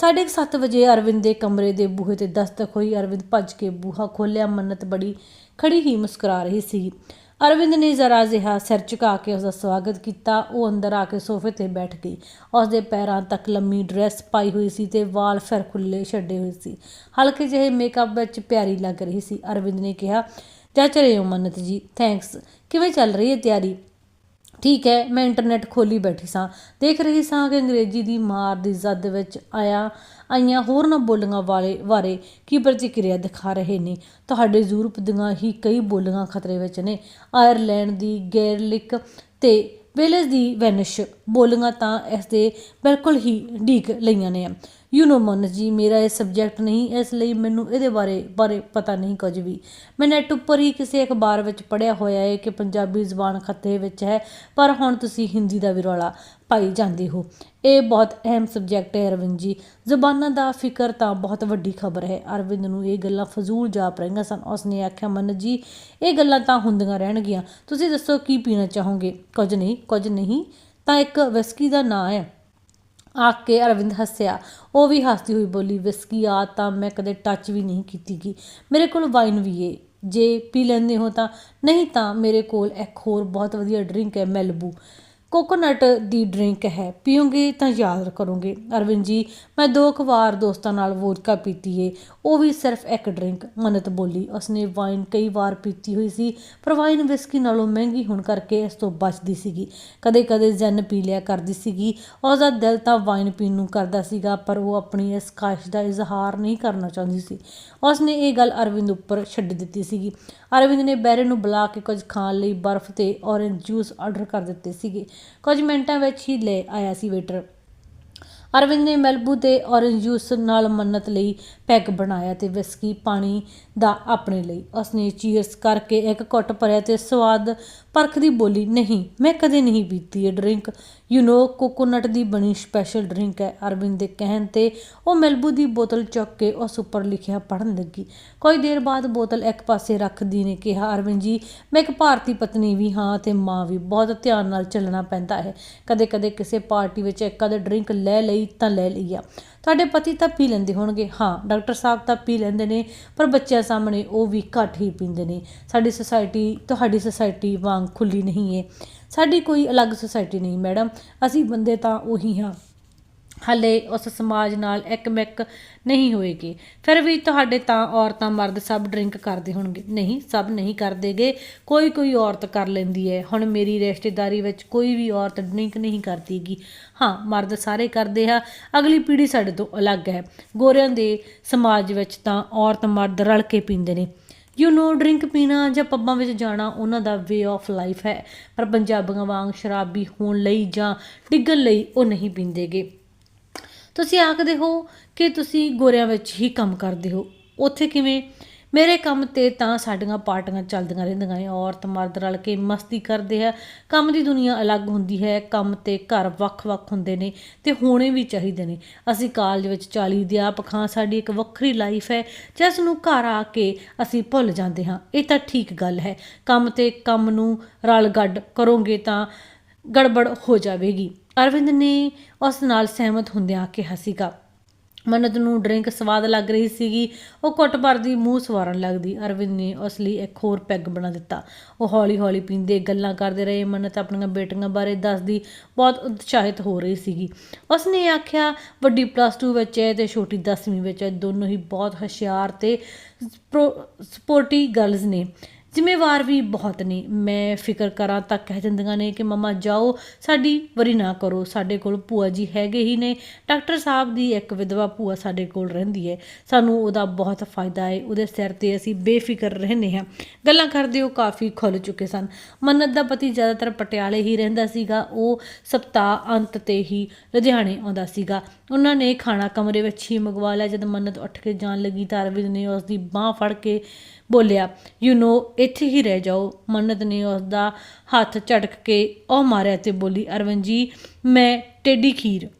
ਸਾਢੇ ਕੁ ਸੱਤ ਵਜੇ ਅਰਵਿੰਦ ਦੇ ਕਮਰੇ ਦੇ ਬੂਹੇ ਤੇ ਦਸਤਕ ਹੋਈ। ਅਰਵਿੰਦ ਭੱਜ ਕੇ ਬੂਹਾ ਖੋਲ੍ਹਿਆ। ਮੰਨਤ ਬੜੀ ਖੜੀ ਹੀ ਮੁਸਕਰਾ ਰਹੀ ਸੀ। ਅਰਵਿੰਦ ਨੇ ਜ਼ਰਾ ਜਿਹਾ ਸਿਰ ਝੁਕਾ ਕੇ ਉਸ ਦਾ ਸਵਾਗਤ ਕੀਤਾ। ਉਹ ਅੰਦਰ ਆ ਕੇ ਸੋਫੇ ਤੇ ਬੈਠ ਗਈ। ਉਸ ਦੇ ਪੈਰਾਂ ਤੱਕ ਲੰਮੀ ਡਰੈਸ ਪਾਈ ਹੋਈ ਸੀ ਤੇ ਵਾਲ ਫਿਰ ਖੁੱਲੇ ਛੱਡੇ ਹੋਏ ਸੀ। ਹਲਕੇ ਜਿਹੇ ਮੇਕਅਪ ਵਿੱਚ ਪਿਆਰੀ ਲੱਗ ਰਹੀ ਸੀ। ਅਰਵਿੰਦ ਨੇ ਕਿਹਾ ਜੱਚ ਹੋ ਮੰਨਤ ਜੀ। ਥੈਂਕਸ ਕਿਵੇਂ ਚੱਲ ਰਹੀ ਹੈ ਤਿਆਰੀ? ਠੀਕ ਹੈ, ਮੈਂ ਇੰਟਰਨੈਟ ਖੋਲੀ ਬੈਠੀ ਸਾਂ। ਦੇਖ ਰਹੀ ਸਾਂ ਕਿ ਅੰਗਰੇਜ਼ੀ ਦੀ ਮਾਰ ਦੀ ਜ਼ਦ ਵਿੱਚ ਆਇਆ, ਆਈਆਂ ਹੋਰ ਨਾ ਬੋਲੀਆਂ ਵਾਲੇ ਬਾਰੇ ਕੀ ਪ੍ਰਤੀਕਿਰਿਆ ਦਿਖਾ ਰਹੇ ਨੇ। ਤੁਹਾਡੇ ਯੂਰਪ ਦੀਆਂ ਹੀ ਕਈ ਬੋਲੀਆਂ ਖਤਰੇ ਵਿੱਚ ਨੇ। ਆਇਰਲੈਂਡ ਦੀ ਗੈਰਲਿਕ ਤੇ ਵੇਲਜ਼ ਦੀ ਵੈਨਿਸ਼ ਬੋਲੀਆਂ ਤਾਂ ਇਸ ਦੇ ਬਿਲਕੁਲ ਹੀ ਢੀਕ ਲਈਆਂ ਨੇ। ਯੂ نو ਮਨ ਜੀ ਮੇਰਾ ਇਹ ਸਬਜੈਕਟ ਨਹੀਂ, ਇਸ ਲਈ ਮੈਨੂੰ ਇਹਦੇ ਬਾਰੇ ਬਾਰੇ ਪਤਾ ਨਹੀਂ ਕੁਝ ਵੀ। ਮੈਂ ਨੈਟ ਉੱਪਰ ਹੀ ਕਿਸੇ ਅਖਬਾਰ ਵਿੱਚ ਪੜ੍ਹਿਆ ਹੋਇਆ ਹੈ ਕਿ ਪੰਜਾਬੀ ਜ਼ੁਬਾਨ ਖਤਰੇ ਵਿੱਚ ਹੈ, ਪਰ ਹੁਣ ਤੁਸੀਂ ਹਿੰਦੀ ਦਾ ਵੀ ਰੌਲਾ ਪਾਈ ਜਾਂਦੇ ਹੋ। ਇਹ ਬਹੁਤ ਅਹਿਮ ਸਬਜੈਕਟ ਹੈ, ਅਰਵਿੰਦ ਜੀ। ਜ਼ੁਬਾਨਾਂ ਦਾ ਫਿਕਰ ਤਾਂ ਬਹੁਤ ਵੱਡੀ ਖਬਰ ਹੈ। ਅਰਵਿੰਦ ਨੂੰ ਇਹ ਗੱਲਾਂ ਫਜ਼ੂਲ ਜਾਪ ਰਹੀਆਂ ਸਨ। ਉਸਨੇ ਆਖਿਆ ਮਨ ਜੀ, ਇਹ ਗੱਲਾਂ ਤਾਂ ਹੁੰਦੀਆਂ ਰਹਿਣਗੀਆਂ। ਤੁਸੀਂ ਦੱਸੋ, ਕੀ ਪੀਣਾ ਚਾਹੋਗੇ? ਕੁਝ ਨਹੀਂ ਕੁਝ ਨਹੀਂ। ਤਾਂ ਇੱਕ ਵਿਸਕੀ ਦਾ ਨਾਂ ਹੈ। ਆਖ ਕੇ ਅਰਵਿੰਦ ਹੱਸਿਆ। ਉਹ ਵੀ ਹੱਸਦੀ ਹੋਈ ਬੋਲੀ, ਵਿਸਕੀ ਆ ਤਾਂ ਮੈਂ ਕਦੇ ਟੱਚ ਵੀ ਨਹੀਂ ਕੀਤੀ ਗੀ। ਮੇਰੇ ਕੋਲ ਵਾਈਨ ਵੀ ਏ। ਜੇ ਪੀ ਲੈਂਦੇ ਹੋ ਤਾਂ। ਨਹੀਂ ਤਾਂ ਮੇਰੇ ਕੋਲ ਇੱਕ ਹੋਰ ਬਹੁਤ ਵਧੀਆ ਡਰਿੰਕ ਹੈ ਮੈਲਬੂ ਕੋਕੋਨਟ ਦੀ ਡਰਿੰਕ ਹੈ। ਪੀਓਗੇ ਤਾਂ ਯਾਦ ਕਰੋਗੇ। ਅਰਵਿੰਦ ਜੀ, ਮੈਂ ਦੋ ਕੁ ਵਾਰ ਦੋਸਤਾਂ ਨਾਲ ਵੋਡਕਾ ਪੀਤੀ ਏ। ਉਹ ਵੀ ਸਿਰਫ ਇੱਕ ਡਰਿੰਕ, ਮਨਤ ਬੋਲੀ। ਉਸਨੇ ਵਾਈਨ ਕਈ ਵਾਰ ਪੀਤੀ ਹੋਈ ਸੀ, ਪਰ ਵਾਈਨ ਵਿਸਕੀ ਨਾਲੋਂ ਮਹਿੰਗੀ ਹੋਣ ਕਰਕੇ ਇਸ ਤੋਂ ਬਚਦੀ ਸੀਗੀ। ਕਦੇ-ਕਦੇ ਜਨ ਪੀ ਲਿਆ ਕਰਦੀ ਸੀਗੀ। ਉਹਦਾ ਦਿਲ ਤਾਂ ਵਾਈਨ ਪੀਣ ਨੂੰ ਕਰਦਾ ਸੀਗਾ, ਪਰ ਉਹ ਆਪਣੀ ਇਸ ਖਾਹਿਸ਼ ਦਾ ਇਜ਼ਹਾਰ ਨਹੀਂ ਕਰਨਾ ਚਾਹੁੰਦੀ ਸੀ। ਉਸਨੇ ਇਹ ਗੱਲ ਅਰਵਿੰਦ ਉੱਪਰ ਛੱਡ ਦਿੱਤੀ ਸੀਗੀ। ਅਰਵਿੰਦ ਨੇ ਬੈਰੇ ਨੂੰ ਬੁਲਾ ਕੇ ਕੁਝ ਖਾਣ ਲਈ ਬਰਫ਼ ਤੇ ਔਰੇਂਜ ਜੂਸ ਆਰਡਰ ਕਰ ਦਿੱਤੇ ਸੀਗੇ। ਕੁਝ ਮਿੰਟਾਂ ਵਿੱਚ ਹੀ ਲੈ ਆਇਆ ਸੀ ਵੇਟਰ। ਅਰਵਿੰਦ ਨੇ ਮੈਲਬੂ ਤੇ ਔਰੰਜ ਜੂਸ ਨਾਲ ਮੰਨਤ ਲਈ ਪੈਗ ਬਣਾਇਆ ਤੇ ਵਿਸਕੀ ਪਾਣੀ ਦਾ ਆਪਣੇ ਲਈ। ਉਸਨੇ ਚੀਅਰਸ ਕਰਕੇ ਇੱਕ ਘੁੱਟ ਭਰਿਆ ਤੇ ਸਵਾਦ ਪਰਖਦੀ ਬੋਲੀ, ਨਹੀਂ, ਮੈਂ ਕਦੇ ਨਹੀਂ ਪੀਤੀ ਇਹ ਡਰਿੰਕ ਯੂ نو ਕੋਕੋਨਟ ਦੀ ਬਣੀ ਸਪੈਸ਼ਲ ਡਰਿੰਕ ਹੈ, ਅਰਵਿੰਦ ਦੇ ਕਹਿਣ ਤੇ ਉਹ ਮੈਲਬੂ ਦੀ ਬੋਤਲ ਚੁੱਕ ਕੇ ਉਸ ਉੱਪਰ ਲਿਖਿਆ ਪੜਨ ਲੱਗੀ। ਕੋਈ ਦੇਰ ਬਾਅਦ ਬੋਤਲ ਇੱਕ ਪਾਸੇ ਰੱਖਦੀ ਨੇ ਕਿਹਾ, ਅਰਵਿੰਦ ਜੀ, ਮੈਂ ਇੱਕ ਭਾਰਤੀ ਪਤਨੀ ਵੀ ਹਾਂ ਤੇ ਮਾਂ ਵੀ। ਬਹੁਤ ਧਿਆਨ ਨਾਲ ਚੱਲਣਾ ਪੈਂਦਾ ਹੈ। ਕਦੇ-ਕਦੇ ਕਿਸੇ ਪਾਰਟੀ ਵਿੱਚ ਇੱਕ ਅਦ ਡਰਿੰਕ ਲੈ ਲਈ ਤਾਂ ਲੈ ਲਈ ਆ ਤੁਹਾਡੇ ਪਤੀ ਤਾਂ ਪੀ ਲੈਂਦੇ ਹੋਣਗੇ। ਹਾਂ, ਡਾਕਟਰ ਸਾਹਿਬ ਤਾਂ ਪੀ ਲੈਂਦੇ ਨੇ, ਪਰ ਬੱਚਿਆਂ ਸਾਹਮਣੇ ਉਹ ਵੀ ਘੱਟ ਹੀ ਪੀਂਦੇ ਨੇ। ਸਾਡੀ ਸੁਸਾਇਟੀ ਤੁਹਾਡੀ ਸੁਸਾਇਟੀ ਵਾਂਗ ਖੁੱਲੀ ਨਹੀਂ ਹੈ ਸਾਡੀ ਕੋਈ ਅਲੱਗ ਸੁਸਾਇਟੀ ਨਹੀਂ, ਮੈਡਮ। ਅਸੀਂ ਬੰਦੇ ਤਾਂ ਉਹੀ ਹਾਂ। ਹਲੇ ਉਸ ਸਮਾਜ ਨਾਲ ਇੱਕਮਿਕ ਨਹੀਂ ਹੋਏਗੀ। ਫਿਰ ਵੀ ਤੁਹਾਡੇ ਤਾਂ ਔਰਤਾਂ ਮਰਦ ਸਭ ਡਰਿੰਕ ਕਰਦੇ ਹੋਣਗੇ। ਨਹੀਂ, ਸਭ ਨਹੀਂ ਕਰਦੇਗੇ। ਕੋਈ ਕੋਈ ਔਰਤ ਕਰ ਲੈਂਦੀ ਹੈ। ਹੁਣ ਮੇਰੀ ਰਿਸ਼ਤੇਦਾਰੀ ਵਿੱਚ ਕੋਈ ਵੀ ਔਰਤ ਡਰਿੰਕ ਨਹੀਂ ਕਰਦੀਗੀ। ਹਾਂ, ਮਰਦ ਸਾਰੇ ਕਰਦੇ ਆ। ਅਗਲੀ ਪੀੜ੍ਹੀ ਸਾਡੇ ਤੋਂ ਅਲੱਗ ਹੈ। ਗੋਰਿਆਂ ਦੇ ਸਮਾਜ ਵਿੱਚ ਤਾਂ ਔਰਤ ਮਰਦ ਰਲ ਕੇ ਪੀਂਦੇ ਨੇ। ਯੂ نو ਡਰਿੰਕ ਪੀਣਾ ਜਾਂ ਪੱਬਾਂ ਵਿੱਚ ਜਾਣਾ ਉਹਨਾਂ ਦਾ ਵੇ ਆਫ ਲਾਈਫ ਹੈ। ਪਰ ਪੰਜਾਬੀਆਂ ਵਾਂਗ ਸ਼ਰਾਬੀ ਹੋਣ ਲਈ ਜਾਂ ਡਿੱਗਣ ਲਈ ਉਹ ਨਹੀਂ ਪੀਂਦੇਗੇ। ਤੁਸੀਂ ਆਖਦੇ ਹੋ ਕਿ ਤੁਸੀਂ ਗੋਰਿਆਂ ਵਿੱਚ ਹੀ ਕੰਮ ਕਰਦੇ ਹੋ। ਉੱਥੇ ਕਿਵੇਂ? ਮੇਰੇ ਕੰਮ ਤੇ ਤਾਂ ਸਾਡੀਆਂ ਪਾਰਟੀਆਂ ਚੱਲਦੀਆਂ ਰਹਿੰਦੀਆਂ ਨੇ। ਔਰਤ ਮਰਦ ਰਲ ਕੇ ਮਸਤੀ ਕਰਦੇ ਆ। ਕੰਮ ਦੀ ਦੁਨੀਆ ਅਲੱਗ ਹੁੰਦੀ ਹੈ। ਕੰਮ ਤੇ ਘਰ ਵੱਖ-ਵੱਖ ਹੁੰਦੇ ਨੇ ਤੇ ਹੋਣੇ ਵੀ ਚਾਹੀਦੇ ਨੇ। ਅਸੀਂ ਕਾਲਜ ਵਿੱਚ 40 ਅਧਿਆਪਕ ਹਾਂ, ਸਾਡੀ ਇੱਕ ਵੱਖਰੀ ਲਾਈਫ ਹੈ। ਜਿਸ ਨੂੰ ਘਰ ਆ ਕੇ ਅਸੀਂ ਭੁੱਲ ਜਾਂਦੇ ਹਾਂ। ਇਹ ਤਾਂ ਠੀਕ ਗੱਲ ਹੈ। ਕੰਮ ਤੇ ਕੰਮ ਨੂੰ ਰਲ ਗੱਡ ਕਰੋਗੇ ਤਾਂ ਗੜਬੜ ਹੋ ਜਾਵੇਗੀ। ਅਰਵਿੰਦ ਨੇ ਉਸ ਨਾਲ ਸਹਿਮਤ ਹੁੰਦਿਆਂ ਕਿਹਾ ਸੀਗਾ। ਮੰਨਤ ਨੂੰ ਡਰਿੰਕ ਸਵਾਦ ਲੱਗ ਰਹੀ ਸੀਗੀ। ਉਹ ਘੁੱਟ ਭਰਦੀ ਮੂੰਹ ਸਵਾਰਨ ਲੱਗਦੀ। ਅਰਵਿੰਦ ਨੇ ਉਸ ਲਈ ਇੱਕ ਹੋਰ ਪੈਗ ਬਣਾ ਦਿੱਤਾ। ਉਹ ਹੌਲੀ-ਹੌਲੀ ਪੀਂਦੇ ਗੱਲਾਂ ਕਰਦੇ ਰਹੇ। ਮੰਨਤ ਆਪਣੀਆਂ ਬੇਟੀਆਂ ਬਾਰੇ ਦੱਸਦੀ, ਬਹੁਤ ਉਤਸ਼ਾਹਿਤ ਹੋ ਰਹੀ ਸੀਗੀ। ਉਸ ਨੇ ਆਖਿਆ, ਵੱਡੀ ਪਲੱਸ 2 ਵਿੱਚ ਹੈ ਤੇ ਛੋਟੀ 10ਵੀਂ ਵਿੱਚ ਹੈ। ਦੋਨੋਂ ਹੀ ਬਹੁਤ ਹੁਸ਼ਿਆਰ ਤੇ ਸਪੋਰਟੀ ਗਰਲਸ ਨੇ। ਜ਼ਿੰਮੇਵਾਰ ਵੀ ਬਹੁਤ ਨੇ। ਮੈਂ ਫਿਕਰ ਕਰਾਂ ਤਾਂ ਕਹਿ ਦਿੰਦੀਆਂ ਨੇ ਕਿ ਮਮਾ ਜਾਓ, ਸਾਡੀ ਵਰੀ ਨਾ ਕਰੋ, ਸਾਡੇ ਕੋਲ ਭੂਆ ਜੀ ਹੈਗੇ ਹੀ ਨੇ। ਡਾਕਟਰ ਸਾਹਿਬ ਦੀ ਇੱਕ ਵਿਧਵਾ ਭੂਆ ਸਾਡੇ ਕੋਲ ਰਹਿੰਦੀ ਹੈ। ਸਾਨੂੰ ਉਹਦਾ ਬਹੁਤ ਫਾਇਦਾ ਹੈ। ਉਹਦੇ ਸਿਰ ਤੇ ਅਸੀਂ ਬੇਫਿਕਰ ਰਹਿੰਦੇ ਹਾਂ। ਗੱਲਾਂ ਕਰਦੇ ਉਹ ਕਾਫੀ ਖੁੱਲ ਚੁੱਕੇ ਸਨ। ਮੰਨਤ ਦਾ ਪਤੀ ਜ਼ਿਆਦਾਤਰ ਪਟਿਆਲੇ ਹੀ ਰਹਿੰਦਾ ਸੀਗਾ। ਉਹ ਸਪਤਾਹ ਅੰਤ ਤੇ ਹੀ ਲੁਧਿਆਣੇ ਆਉਂਦਾ ਸੀਗਾ। ਉਹਨਾਂ ਨੇ ਖਾਣਾ ਕਮਰੇ ਵਿੱਚ ਹੀ ਮੰਗਵਾ ਲਿਆ। ਜਦ ਮੰਨਤ ਉੱਠ ਕੇ ਜਾਣ ਲੱਗੀ ਤਾਂ ਅਰਵਿੰਦ ਨੇ ਉਸ ਦੀ ਬਾਹ ਫੜ ਕੇ ਬੋਲਿਆ ਯੂ نو ਇੱਥੇ ਹੀ ਰਹਿ ਜਾਓ। ਮੰਨਤ ਨੇ ਉਸ ਦਾ ਹੱਥ ਝਟਕ ਕੇ ਉਹ ਮਾਰਿਆ ਤੇ ਬੋਲੀ ਅਰਵਨ ਜੀ, ਮੈਂ ਟੇਡੀ ਖੀਰ।